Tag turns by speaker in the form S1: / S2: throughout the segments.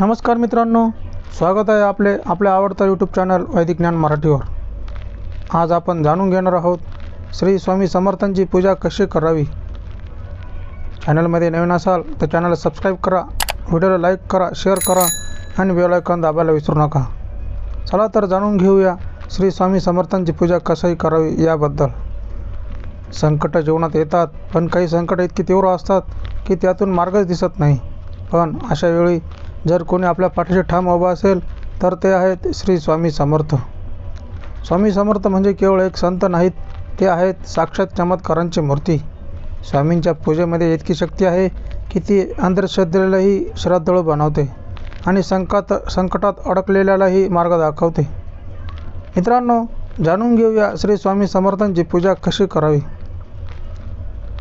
S1: नमस्कार मित्रांनो स्वागत आहे आपले आपल्या आवडता यूट्यूब चॅनल वैदिक ज्ञान मराठीवर. आज आपण जाणून घेणार आहोत श्री स्वामी समर्थांची पूजा कशी करावी? चॅनलमध्ये नवीन असाल तर चॅनलला सबस्क्राईब करा व्हिडिओला लाईक करा शेअर करा आणि बेल दाबायला विसरू नका. चला तर जाणून घेऊया श्री स्वामी समर्थांची पूजा कशी करावी याबद्दल. संकट जीवनात येतात पण काही संकट इतकी तीव्र असतात की त्यातून मार्गच दिसत नाही. पण अशा वेळी जर कोणी आपल्या पाठीशी ठाम उभा असेल तर ते आहेत श्री स्वामी समर्थ. स्वामी समर्थ म्हणजे केवळ एक संत नाहीत ते आहेत साक्षात चमत्कारांची मूर्ती. स्वामींच्या पूजेमध्ये इतकी शक्ती आहे की ती अंधश्रद्धेलाही श्रद्धाळू बनवते आणि संकट संकटात अडकलेल्यालाही मार्ग दाखवते. मित्रांनो जाणून घेऊया श्री स्वामी समर्थांची पूजा कशी करावी?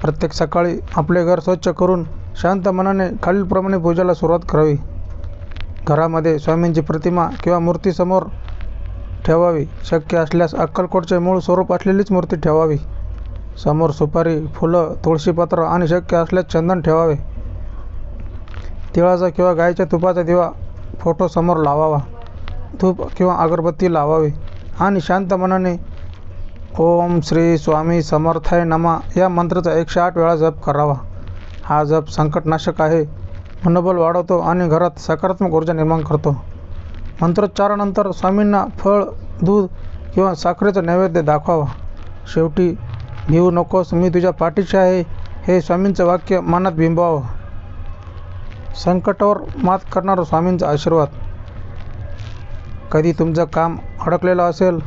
S1: प्रत्येक सकाळी आपले घर स्वच्छ करून शांत मनाने खालीलप्रमाणे पूजेला सुरुवात करावी. घरामध्ये स्वामींची प्रतिमा किंवा मूर्तीसमोर ठेवावी शक्य असल्यास अक्कलकोटचे मूळ स्वरूप असलेलीच मूर्ती ठेवावी. समोर सुपारी फुलं तुळशीपत्र आणि शक्य असल्यास चंदन ठेवावे. तिळाचा किंवा गायीच्या तुपाचा दिवा फोटो समोर लावावा. धूप किंवा अगरबत्ती लावावी. आणि शांत मनाने ओम श्री स्वामी समर्थाय नमा या मंत्राचा एकशे आठ वेळा जप करावा. हा जप संकटनाशक आहे. मनोबल वाढवतो आणि घरात सकारात्मक ऊर्जा निर्माण करतो. मंत्रोच्चारानंतर स्वामींना फळ दूध किंवा साखरेचं नैवेद्य दाखवावा. शेवटी भिवू नकोस मी तुझ्या पाठीशी आहे हे स्वामींचं वाक्य मनात बिंबवावं. संकटावर मात करणारा स्वामींचा आशीर्वाद. कधी तुमचं काम अडकलेलं असेल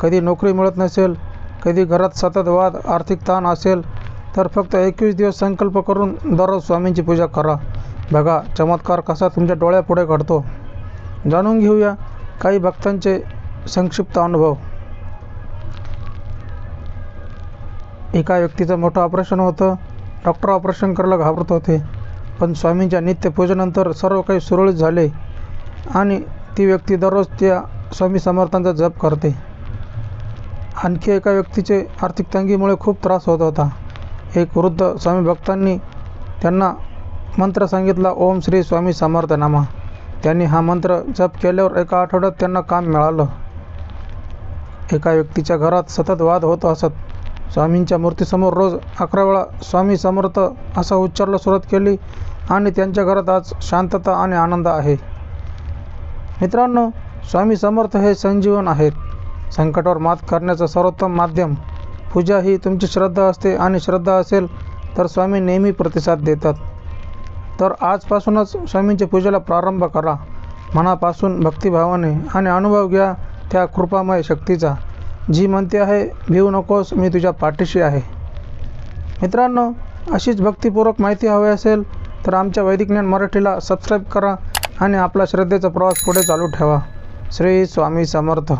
S1: कधी नोकरी मिळत नसेल कधी घरात सतत वाद आर्थिक ताण असेल तर फक्त एकवीस दिवस संकल्प करून दररोज स्वामींची पूजा करा. बघा चमत्कार कसा तुमच्या डोळ्यापुढे घडतो. जाणून घेऊया काही भक्तांचे संक्षिप्त अनुभव. एका व्यक्तीचं मोठं ऑपरेशन होतं. डॉक्टर ऑपरेशन करायला घाबरत होते. पण स्वामींच्या नित्यपूजेनंतर सर्व काही सुरळीत झाले आणि ती व्यक्ती दररोज त्या स्वामी समर्थांचा जप करते. आणखी एका व्यक्तीचे आर्थिक तंगीमुळे खूप त्रास होत होता. एक वृद्ध स्वामी भक्तांनी त्यांना मंत्र सांगितला ओम श्री स्वामी समर्थ नामा त्यांनी हा मंत्र जप केल्यावर एका आठवड्यात त्यांना काम मिळालं. एका व्यक्तीच्या घरात सतत वाद होत असत. स्वामींच्या मूर्तीसमोर रोज अकरा वेळा स्वामी समर्थ असा उच्चारला सुरुवात केली आणि त्यांच्या घरात आज शांतता आणि आनंद आहे. मित्रांनो स्वामी समर्थ हे संजीवन आहेत संकटावर मात करण्याचं सर्वोत्तम माध्यम. पूजा ही तुमची श्रद्धा असते आणि श्रद्धा असेल तर स्वामी नेहमी प्रतिसाद देतात. तर आजपासूनच स्वामींच्या पूजेला प्रारंभ करा. मनापासून भक्तिभावाने आणि अनुभव घ्या त्या कृपामय शक्तीचा. जी म्हणते आहे भिवू नकोस मी तुझ्या पाठीशी आहे. मित्रांनो अशीच भक्तिपूर्वक माहिती हवी असेल तर आमच्या वैदिक ज्ञान मराठीला सबस्क्राईब करा आणि आपला श्रद्धेचा प्रवास पुढे चालू ठेवा. श्री स्वामी समर्थ.